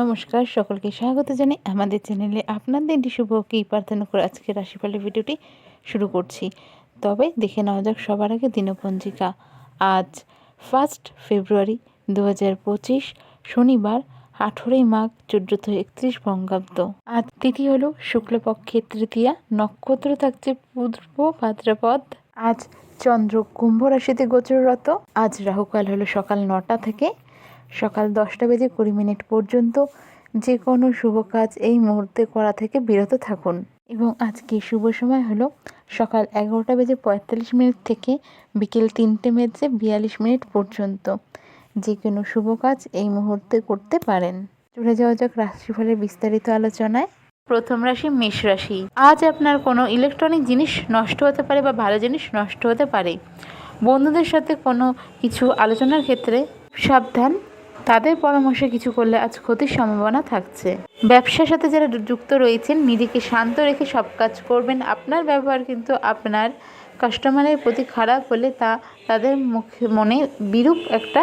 নমস্কার, সকলকে স্বাগত জানাই আমাদের চ্যানেলে। আপনার দিনটি শুভ কি প্রার্থনা করে আজকে রাশিফলের ভিডিওটি শুরু করছি। তবে দেখে নেওয়া যাক সবার আগে দিনপঞ্জিকা। আজ ফার্স্ট ফেব্রুয়ারি দু হাজার পঁচিশ, শনিবার, আঠেরোই মাঘ চোদ্দোশো একত্রিশ বঙ্গাব্দ। আজ তিথি হলো শুক্লপক্ষে তৃতীয়া, নক্ষত্র থাকছে পূর্ব ভাদ্রপদ। আজ চন্দ্র কুম্ভ রাশিতে গোচররত আজ রাহুকাল হলো সকাল নটা থেকে সকাল দশটা বেজে কুড়ি মিনিট পর্যন্ত যে কোনো শুভ কাজ এই মুহূর্তে করা থেকে বিরত থাকুন। এবং আজকে শুভ সময় হলো সকাল এগারোটা বেজে পঁয়তাল্লিশ মিনিট থেকে বিকেল তিনটে বেজে বিয়াল্লিশ মিনিট পর্যন্ত। যে কোনো শুভ কাজ এই মুহূর্তে করতে পারেন। চলে যাওয়া যাক রাশিফলের বিস্তারিত আলোচনায়। প্রথম রাশি মেষ রাশি। আজ আপনার কোনো ইলেকট্রনিক জিনিস নষ্ট হতে পারে বা ভালো জিনিস নষ্ট হতে পারে। বন্ধুদের সাথে কোনো কিছু আলোচনার ক্ষেত্রে সাবধান। তাদের পরামর্শে কিছু করলে আজ ক্ষতির সম্ভাবনা থাকছে। ব্যবসার সাথে যারা যুক্ত রয়েছেন, নিজেকে শান্ত রেখে সব কাজ করবেন। আপনার ব্যবহার কিন্তু আপনার কাস্টমারের প্রতি খারাপ হলে তা তাদের মুখে মনে বিরূপ একটা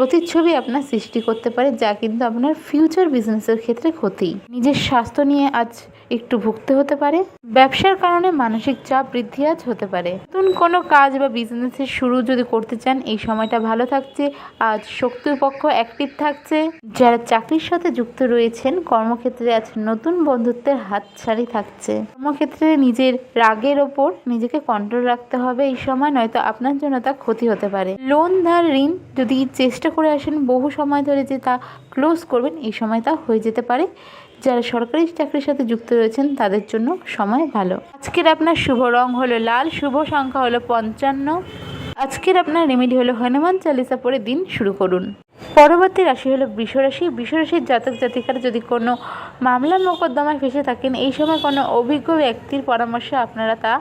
প্রতিচ্ছবি আপনার সৃষ্টি করতে পারে, যা কিন্তু আপনার ফিউচার বিজনেসের ক্ষেত্রে ক্ষতি। নিজের স্বাস্থ্য নিয়ে আজ একটু ভুগতে হতে পারে, ব্যবসার কারণে মানসিক চাপ বৃদ্ধি আজ হতে পারে। নতুন কোনো কাজ বা বিজনেসের শুরু যদি করতে চান, এই সময়টা ভালো থাকছে, আজ শক্তির পক্ষ অ্যাক্টিভ থাকছে। যারা চাকরির সাথে যুক্ত রয়েছেন, কর্মক্ষেত্রে আজ নতুন বন্ধুত্বের হাতছানি থাকছে। কর্মক্ষেত্রে নিজের রাগের ওপর নিজেকে কন্ট্রোল রাখতে হবে, এই সময় নয়তো আপনার জন্য তা ক্ষতি হতে পারে। লোন ধার ঋণ যদি চেষ্টা করে আসেন, বহু সময় ধরে যে তা ক্লোজ করবেন, এই সময় তা হয়ে যেতে পারে। যারা সরকারি চাকরির সাথে যুক্ত রয়েছেন, তাদের জন্য সময় ভালো। আজকের আপনার শুভ রং হলো লাল, শুভ সংখ্যা হলো পঞ্চান্ন। আজকের আপনার রেমেডি হলো হনুমান চালিসা পরে দিন শুরু করুন। পরবর্তী রাশি হলো বৃষরাশি বৃষরাশির জাতক জাতিকারা যদি কোনো মামলা মোকদ্দমায় ফেসে থাকেন, এই সময় কোনো অভিজ্ঞ ব্যক্তির পরামর্শে আপনারা তা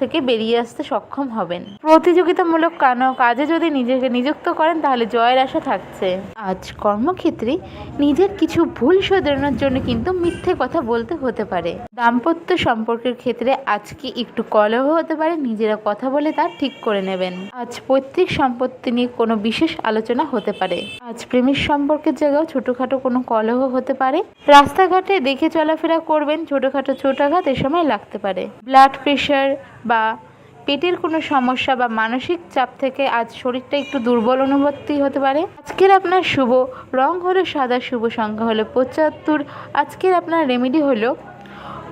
থেকে বেরিয়ে আসতে সক্ষম হবেন। প্রতিযোগিতামূলক কানো কাজে যদি নিজেকে নিযুক্ত করেন, তাহলে জয়ের আশা থাকছে। আজ কর্মক্ষেত্রে নিজের কিছু ভুল শোধরানোর জন্য কিন্তু মিথ্যে কথা বলতে হতে পারে। দাম্পত্য সম্পর্কের ক্ষেত্রে আজকে একটু কলহ হতে পারে, নিজেরা কথা বলে তা ঠিক করে নেবেন। আজ পৈতৃক সম্পত্তি নিয়ে কোনো বিশেষ আলোচনা হতে পারে। আজ প্রেমের সম্পর্কের জায়গাও ছোটোখাটো কোনো কলহ হতে পারে। রাস্তাঘাটে দেখে চলাফেরা করবেন, ছোটোখাটো ছোটাঘাত এ সময় লাগতে পারে। ব্লাড প্রেশার বা পেটের কোনো সমস্যা বা মানসিক চাপ থেকে আজ শরীরটা একটু দুর্বল অনুভূতি হতে পারে। আজকের আপনার শুভ রং হলো সাদা, শুভ সংখ্যা হলো পঁচাত্তর। আজকের আপনার রেমেডি হলো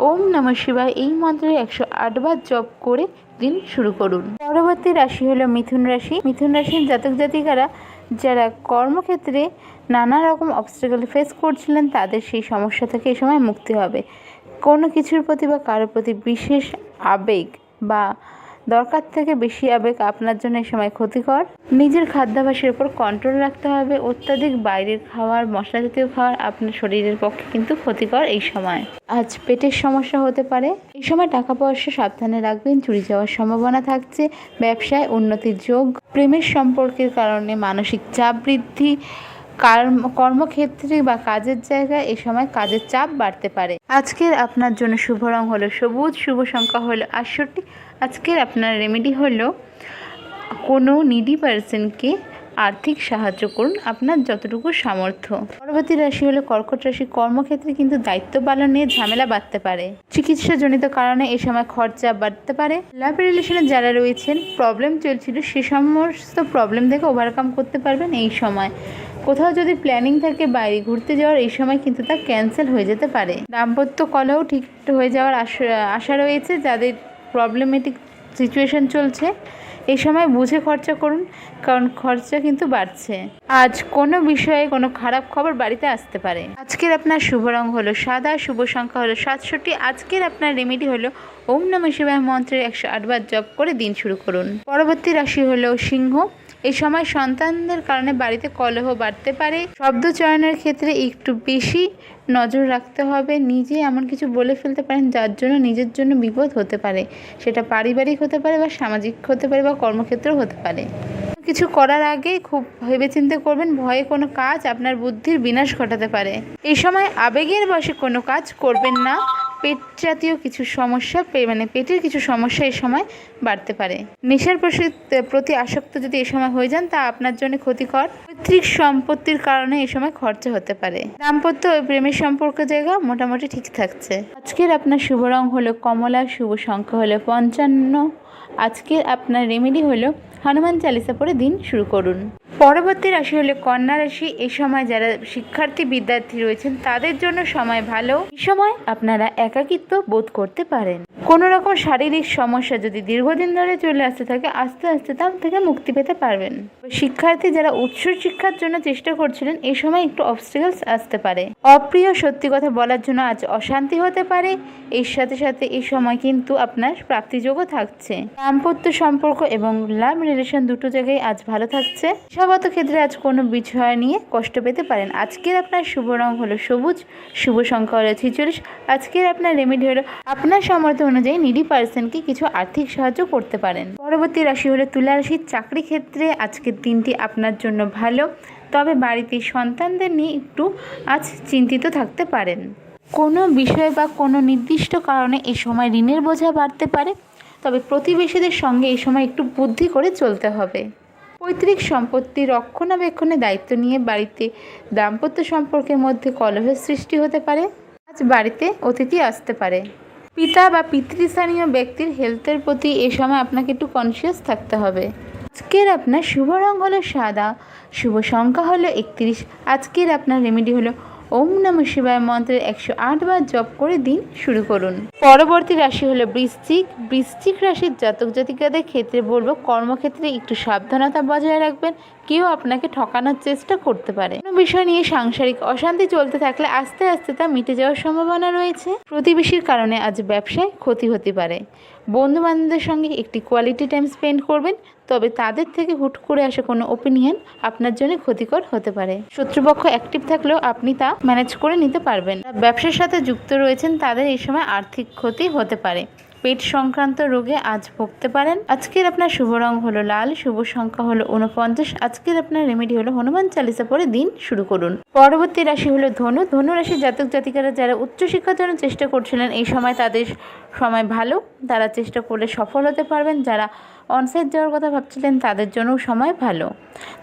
ওম নম শিবায় এই মন্ত্রে একশো আটবার জপ করে দিন শুরু করুন। পরবর্তী রাশি হলো মিথুন রাশি। মিথুন রাশির জাতক জাতিকারা যারা কর্মক্ষেত্রে নানা রকম অবস্ট্রাগল ফেস করছিলেন, তাদের সেই সমস্যা থেকে এই সময় মুক্তি হবে। কোনো কিছুর প্রতি বা কারোর প্রতি বিশেষ আবেগ বা দরকার থেকে বেশি আবেগ আপনার জন্য এই সময় ক্ষতিকর। নিজের খাদ্যাভ্যাসের উপর কন্ট্রোল রাখতে হবে। অত্যাধিক বাইরের খাবার মশলা জাতীয় খাবার আপনার শরীরের পক্ষে কিন্তু ক্ষতিকর এই সময়। আজ পেটের সমস্যা হতে পারে। এই সময় টাকা পয়সা সাবধানে রাখবেন। চুরি যাওয়ার সম্ভাবনা থাকছে। ব্যবসায় উন্নতির যোগ। প্রেমের সম্পর্কের কারণে মানসিক চাপ বৃদ্ধি। কর্ম, কর্মক্ষেত্রে বা কাজের জায়গায় এই সময় কাজের চাপ বাড়তে পারে। আজকের আপনার জন্য শুভ রং হলো সবুজ, শুভ সংখ্যা হলো আটষট্টি। আজকের আপনার রেমেডি হলো কোনো নিডি পার্সনকে আর্থিক সাহায্য করুন আপনার যতটুকু সামর্থ্য। পরবর্তী রাশি হলো কর্কট রাশি। কর্মক্ষেত্রে কিন্তু দায়িত্ব পালনে ঝামেলা বাড়তে পারে। চিকিৎসাজনিত কারণে এই সময় খরচা বাড়তে পারে। লাভ রিলেশনে যারা রয়েছেন প্রবলেম চলছিল, সে সমস্ত প্রবলেম থেকে ওভারকাম করতে পারবেন এই সময়। কোথাও যদি প্ল্যানিং থাকে বাইরে ঘুরতে যাওয়ার, এই সময় কিন্তু তা ক্যান্সেল হয়ে যেতে পারে। দাম্পত্য কলাও ঠিক হয়ে যাওয়ার আশা রয়েছে যাদের প্রবলেমেটিক সিচুয়েশন চলছে। এই সময় বুঝে খরচা করুন, কারণ খরচা কিন্তু বাড়ছে। আজ কোনো বিষয়ে কোনো খারাপ খবর বাড়িতে আসতে পারে। আজকের আপনার শুভ রং হলো সাদা, শুভ সংখ্যা হলো সাতষট্টি। আজকের আপনার রেমেডি হলো ওম নম শিবায় মন্ত্রের একশো আটবার জপ করে দিন শুরু করুন। পরবর্তী রাশি হলো সিংহ। এই সময় সন্তানদের কারণে বাড়িতে কলহ বাড়তে পারে। শব্দ চয়নের ক্ষেত্রে একটু বেশি নজর রাখতে হবে। নিজে এমন কিছু বলে ফেলতে পারেন যার জন্য নিজের জন্য বিপদ হতে পারে। সেটা পারিবারিক হতে পারে বা সামাজিক হতে পারে বা কর্মক্ষেত্র হতে পারে। কিছু করার আগে খুব ভেবেচিন্তে করবেন, ভয়ে কোনো কাজ আপনার বুদ্ধির বিনাশ ঘটাতে পারে। এই সময় আবেগের বশে কোনো কাজ করবেন না। পেট জাতীয় কিছু সমস্যা মানে পেটের কিছু সমস্যা এই সময় বাড়তে পারে। নেশার প্রতি আসক্ত যদি এই সময় হয়ে যান, তা আপনার জন্য ক্ষতিকর। পৈতৃক সম্পত্তির কারণে এই সময় খরচা হতে পারে। দাম্পত্য ও প্রেমের সম্পর্ক জায়গা মোটামুটি ঠিক থাকছে। আজকের আপনার শুভ রং হলো কমলা, শুভ সংখ্যা হলো পঞ্চান্ন। আজকের আপনার রেমেডি হলো হনুমান চালিসা পরে দিন শুরু করুন। পরবর্তী রাশি হলো কন্যা রাশি। এই সময় যারা শিক্ষার্থী, বিদ্যার্থী রয়েছেন, তাদের জন্য সময় ভালো। এই সময় আপনারা একাকিত্ব বোধ করতে পারেন। কোনো রকম শারীরিক সমস্যা যদি দীর্ঘদিন ধরে চলে আসতে থাকে, আস্তে আস্তে তার থেকে মুক্তি পেতে পারবেন। শিক্ষার্থী যারা উচ্চ শিক্ষার জন্য চেষ্টা করছিলেন এই সময় একটু অবস্টিকেলস আসতে পারে। অপ্রিয় সত্যি কথা বলার জন্য আজ অশান্তি হতে পারে। এর সাথে সাথে এই সময় কিন্তু আপনার প্রাপ্তিযোগও থাকছে। দাম্পত্য সম্পর্ক এবং লাভ রিলেশন দুটো জায়গায় আজ ভালো থাকছে। পেশাগত ক্ষেত্রে আজ কোনো বিষয় নিয়ে কষ্ট পেতে পারেন। আজকের আপনার শুভ রং হলো সবুজ, শুভ সংখ্যা হলো ছিচল্লিশ। আজকের আপনার রেমেডি হলো আপনার সামর্থ্য অনুযায়ী নিডি পার্সনকে কিছু আর্থিক সাহায্য করতে পারেন। পরবর্তী রাশি হলো তুলা রাশির চাকরি ক্ষেত্রে আজকের দিনটি আপনার জন্য ভালো। তবে বাড়িতে সন্তানদের নিয়ে একটু আজ চিন্তিত থাকতে পারেন। কোনো বিষয় বা কোনো নির্দিষ্ট কারণে এই সময় ঋণের বোঝা বাড়তে পারে। তবে প্রতিবেশীদের সঙ্গে এই সময় একটু বুদ্ধি করে চলতে হবে। পৈতৃক সম্পত্তি রক্ষণাবেক্ষণের দায়িত্ব নিয়ে বাড়িতে দাম্পত্য সম্পর্কের মধ্যে কলহের সৃষ্টি হতে পারে, আজ বাড়িতে অতিথি আসতে পারে। পিতা বা পিতৃস্থানীয় ব্যক্তির হেলথের প্রতি এ সময় আপনাকে একটু কনসিয়াস থাকতে হবে। আজকের আপনার শুভ রং হলো সাদা, শুভ সংখ্যা হলো একত্রিশ, আজকের আপনার রেমেডি হলো ওম নম শিবায় মন্ত্রের একশো আট বার জপ করে দিন শুরু করুন। পরবর্তী রাশি হলো বৃশ্চিক। বৃশ্চিক রাশির জাতক জাতিকাদের ক্ষেত্রে বলব কর্মক্ষেত্রে একটু সাবধানতা বজায় রাখবেন। কেউ আপনাকে ঠকানোর চেষ্টা করতে পারে। কোনো বিষয় নিয়ে সাংসারিক অশান্তি চলতে থাকলে আস্তে আস্তে তা মিটে যাওয়ার সম্ভাবনা রয়েছে। প্রতিবেশীর কারণে আজ ব্যবসায় ক্ষতি হতে পারে। বন্ধু বান্ধবদের সঙ্গে একটি কোয়ালিটি টাইম স্পেন্ড করবেন, তবে তাদের থেকে হুট করে আসা কোনো ওপিনিয়ন আপনার জন্য ক্ষতিকর হতে পারে। শত্রুপক্ষ অ্যাক্টিভ থাকলেও আপনি তা ম্যানেজ করে নিতে পারবেন। ব্যবসার সাথে যুক্ত রয়েছেন, তাদের এই সময় আর্থিক ক্ষতি হতে পারে। পেট সংক্রান্ত রোগে আজ ভুগতে পারেন। আজকের আপনার শুভ রং হলো লাল, শুভ সংখ্যা হলো উনপঞ্চাশ আজকের আপনার রেমেডি হলো হনুমান চালিসা পরে দিন শুরু করুন। পরবর্তী রাশি হলো ধনু। ধনু রাশির জাতক জাতিকারা যারা উচ্চশিক্ষার জন্য চেষ্টা করছিলেন, এই সময় তাদের সময় ভালো, তারা চেষ্টা করলে সফল হতে পারবেন। যারা অনসাইড যাওয়ার কথা ভাবছিলেন, তাদের জন্যও সময় ভালো।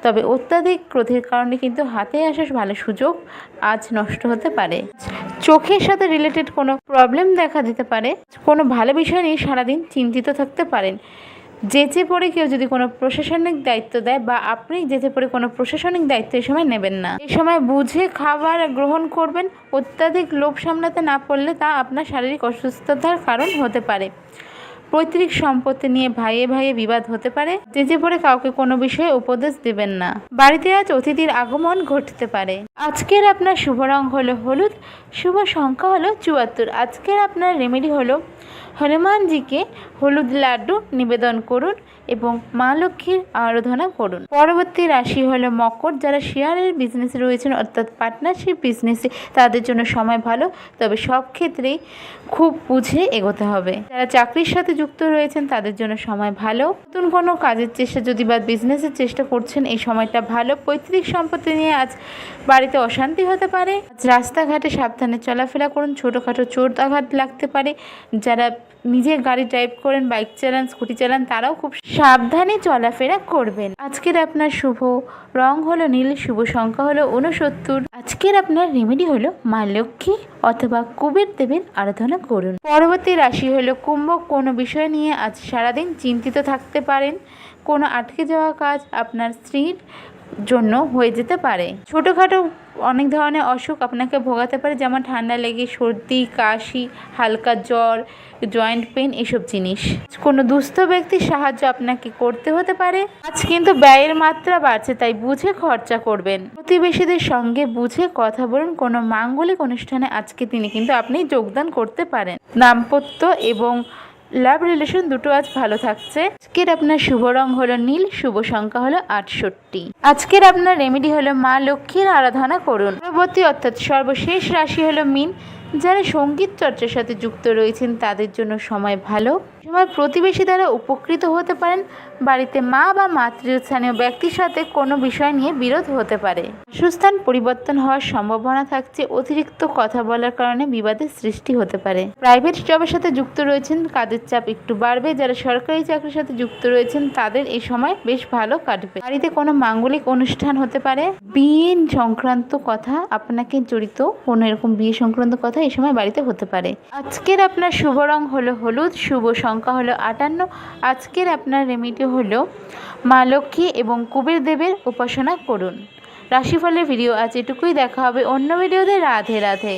তবে অত্যাধিক ক্রোধের কারণে কিন্তু হাতে আসা ভালো সুযোগ আজ নষ্ট হতে পারে। চোখের সাথে রিলেটেড কোনো প্রবলেম দেখা দিতে পারে। কোনো ভালো বিষয় নিয়ে সারাদিন চিন্তিত থাকতে পারেন। যেচে পড়ে কেউ যদি কোনো প্রশাসনিক দায়িত্ব দেয় বা আপনি যেচে পড়ে কোনো প্রশাসনিক দায়িত্ব এই সময় নেবেন না। এই সময় বুঝে খাবার গ্রহণ করবেন। অত্যাধিক লোভ সামলাতে না পারলে তা আপনার শারীরিক অসুস্থতার কারণ হতে পারে। পৈতৃক সম্পত্তি নিয়ে ভাইয়ে ভাইয়ে বিবাদ হতে পারে যেচে পড়ে কাউকে কোনো বিষয়ে উপদেশ দেবেন না। বাড়িতে আজ অতিথির আগমন ঘটতে পারে। আজকের আপনার শুভ রং হলো হলুদ, শুভ সংখ্যা হলো চুয়াত্তর। আজকের আপনার রেমেডি হলো হনুমানজিকে হলুদ লাড্ডু নিবেদন করুন এবং মা লক্ষ্মীর আরাধনা করুন। পরবর্তী রাশি হলো মকর। যারা শেয়ারের বিজনেসে রয়েছেন, অর্থাৎ পার্টনারশিপ বিজনেসে তাদের জন্য সময় ভালো, তবে সব ক্ষেত্রেই খুব বুঝে এগোতে হবে। যারা চাকরির সাথে যুক্ত রয়েছেন, তাদের জন্য সময় ভালো। নতুন কোনো কাজের চেষ্টা যদি বা বিজনেসের চেষ্টা করছেন, এই সময়টা ভালো। পৈতৃক সম্পত্তি নিয়ে আজ বাড়িতে অশান্তি হতে পারে। আজ রাস্তাঘাটে সাবধানে চলাফেরা করুন। ছোটোখাটো চোট আঘাত লাগতে পারে। যারা নিজে গাড়ি ড্রাইভ করেন বাইক চালান স্কুটি চালান, তারাও খুব সাবধানে চলাফেরা করবেন। আজকের আপনার শুভ রং হলো নীল, শুভ সংখ্যা হলো উনসত্তর আজকের আপনার রেমেডি হলো মা লক্ষ্মী অথবা কুবের দেবের আরাধনা করুন। পরবর্তী রাশি হলো কুম্ভ। কোনো বিষয় নিয়ে আজ সারাদিন চিন্তিত থাকতে পারেন। কোনো আটকে যাওয়া কাজ আপনার স্ত্রীর জন্য হয়ে যেতে পারে। ছোটোখাটো অনেক ধরনের অসুখ আপনাকে ভোগাতে পারে, যেমন ঠান্ডা লেগে সর্দি, কাশি, হালকা জ্বর, জয়েন্ট পেন এসব জিনিস। কোনো দুস্থ ব্যক্তির সাহায্য আপনাকে করতে হতে পারে। আজ কিন্তু ব্যয়ের মাত্রা বাড়ছে, তাই বুঝে খরচা করবেন। প্রতিবেশীদের সঙ্গে বুঝে কথা বলুন, কোনো মাঙ্গলিক অনুষ্ঠানে আজকে তিনি কিন্তু আপনি যোগদান করতে পারেন। দাম্পত্য এবং লাভ রিলেশন দুটো আজ ভালো থাকছে। আজকের আপনার শুভ রং হলো নীল, শুভ সংখ্যা হলো আটষট্টি। আজকের আপনার রেমেডি হলো মা লক্ষ্মীর আরাধনা করুন। পরবর্তী অর্থাৎ সর্বশেষ রাশি হলো মিন, যারা সংগীত চর্চার সাথে যুক্ত রয়েছেন, তাদের জন্য সময় ভালো। সময় প্রতিবেশী দ্বারা উপকৃত হতে পারেন। বাড়িতে মা বা মাতৃস্থানীয় ব্যক্তির সাথে কোনো বিষয় নিয়ে বিরোধ হতে পারে। বাসস্থান পরিবর্তন হওয়ার সম্ভাবনা থাকছে, অতিরিক্ত কথা বলার কারণে বিবাদের সৃষ্টি হতে পারে। প্রাইভেট জবের সাথে যুক্ত রয়েছেন, কাজের চাপ একটু বাড়বে। যারা সরকারি চাকরির সাথে যুক্ত রয়েছেন, তাদের এই সময় বেশ ভালো কাটবে। বাড়িতে কোনো মাঙ্গলিক অনুষ্ঠান হতে পারে। বিয়ে সংক্রান্ত কথা, আপনাকে জড়িত কোনো এরকম বিয়ে সংক্রান্ত কথা এই সময় বাড়িতে হতে পারে। আজকের আপনার শুভ রং হলো হলুদ, শুভ সংখ্যা হলো আটান্ন। আজকের আপনার রেমিডি হলো মা লক্ষ্মী এবং কুবের দেবের উপাসনা করুন। রাশিফলের ভিডিও আজ এটুকুই। দেখা হবে অন্য ভিডিওতে রাধে রাধে।